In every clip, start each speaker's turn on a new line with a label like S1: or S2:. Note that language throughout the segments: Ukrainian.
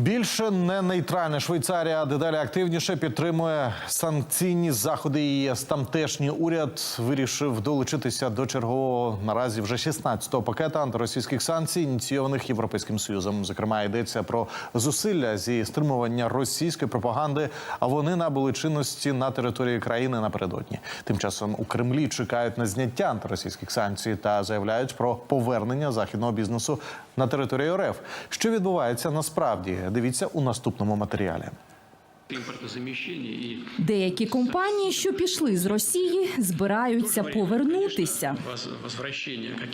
S1: Більше не нейтральна Швейцарія дедалі активніше підтримує санкційні заходи. ЄС. Тамтешній уряд вирішив долучитися до чергового наразі вже 16-го пакета антиросійських санкцій, ініційованих європейським союзом. Зокрема, йдеться про зусилля зі стримування російської пропаганди. А вони набули чинності на території країни напередодні. Тим часом у Кремлі чекають на зняття антиросійських санкцій та заявляють про повернення західного бізнесу на території РФ. Що відбувається насправді? Дивіться у наступному матеріалі.
S2: Деякі компанії, що пішли з Росії, збираються повернутися.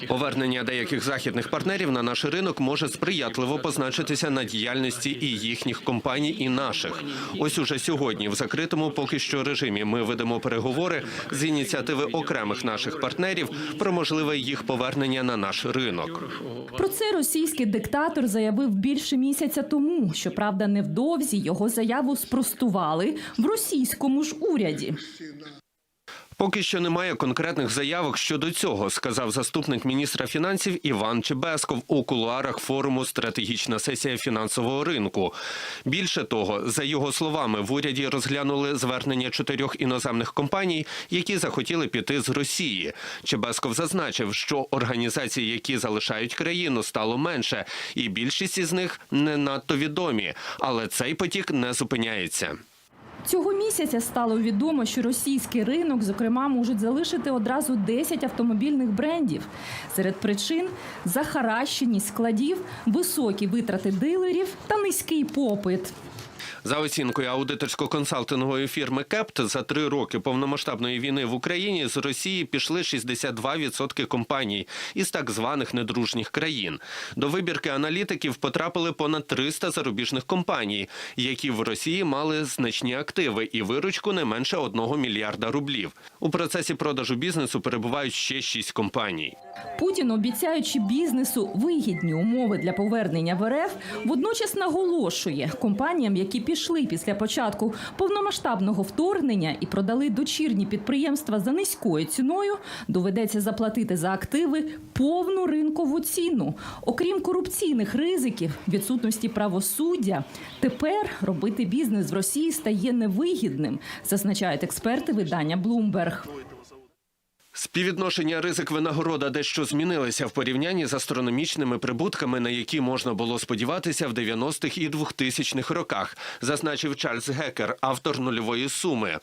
S3: Повернення деяких західних партнерів на наш ринок може сприятливо позначитися на діяльності і їхніх компаній, і наших. Ось уже сьогодні, в закритому поки що режимі, ми ведемо переговори з ініціативи окремих наших партнерів про можливе їх повернення на наш ринок.
S2: Про це російський диктатор заявив більше місяця тому. Щоправда, невдовзі його заяву спростували в російському ж уряді.
S3: Поки що немає конкретних заявок щодо цього, сказав заступник міністра фінансів Іван Чебесков у кулуарах форуму Стратегічна сесія фінансового ринку. Більше того, за його словами, в уряді розглянули звернення чотирьох іноземних компаній, які захотіли піти з Росії. Чебесков зазначив, що організацій, які залишають країну, стало менше, і більшість із них не надто відомі. Але цей потік не зупиняється.
S2: Цього місяця стало відомо, що російський ринок, зокрема, можуть залишити одразу 10 автомобільних брендів. Серед причин захаращеність складів, високі витрати дилерів та низький попит.
S3: За оцінкою аудиторсько-консалтингової фірми Кепт за три роки повномасштабної війни в Україні з Росії пішли 62% компаній із так званих недружніх країн. До вибірки аналітиків потрапили понад 300 зарубіжних компаній, які в Росії мали значні активи і виручку не менше 1 мільярда рублів. У процесі продажу бізнесу перебувають ще 6 компаній.
S2: Путін, обіцяючи бізнесу вигідні умови для повернення в РФ, водночас наголошує компаніям, які пішли після початку повномасштабного вторгнення і продали дочірні підприємства за низькою ціною, доведеться заплатити за активи повну ринкову ціну. Окрім корупційних ризиків, відсутності правосуддя, тепер робити бізнес в Росії стає невигідним, зазначають експерти видання Bloomberg.
S3: Співвідношення ризик винагорода дещо змінилися в порівнянні з астрономічними прибутками, на які можна було сподіватися в 90-х і 2000-х роках, зазначив Чарльз Гекер, автор нульової суми.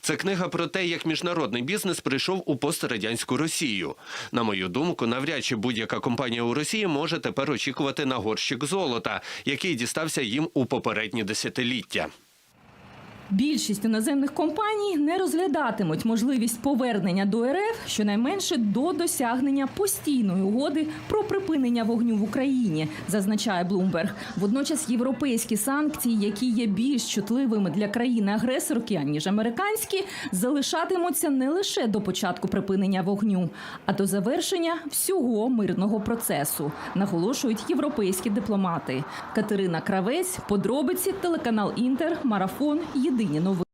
S3: Це книга про те, як міжнародний бізнес прийшов у пострадянську Росію. На мою думку, навряд чи будь-яка компанія у Росії може тепер очікувати на горщик золота, який дістався їм у попередні десятиліття.
S2: Більшість іноземних компаній не розглядатимуть можливість повернення до РФ щонайменше до досягнення постійної угоди про припинення вогню в Україні, зазначає Блумберг. Водночас європейські санкції, які є більш чутливими для країни-агресорки ніж американські, залишатимуться не лише до початку припинення вогню, а до завершення всього мирного процесу, наголошують європейські дипломати. Катерина Кравець, подробиці, телеканал Інтер, марафон. Єдині новини.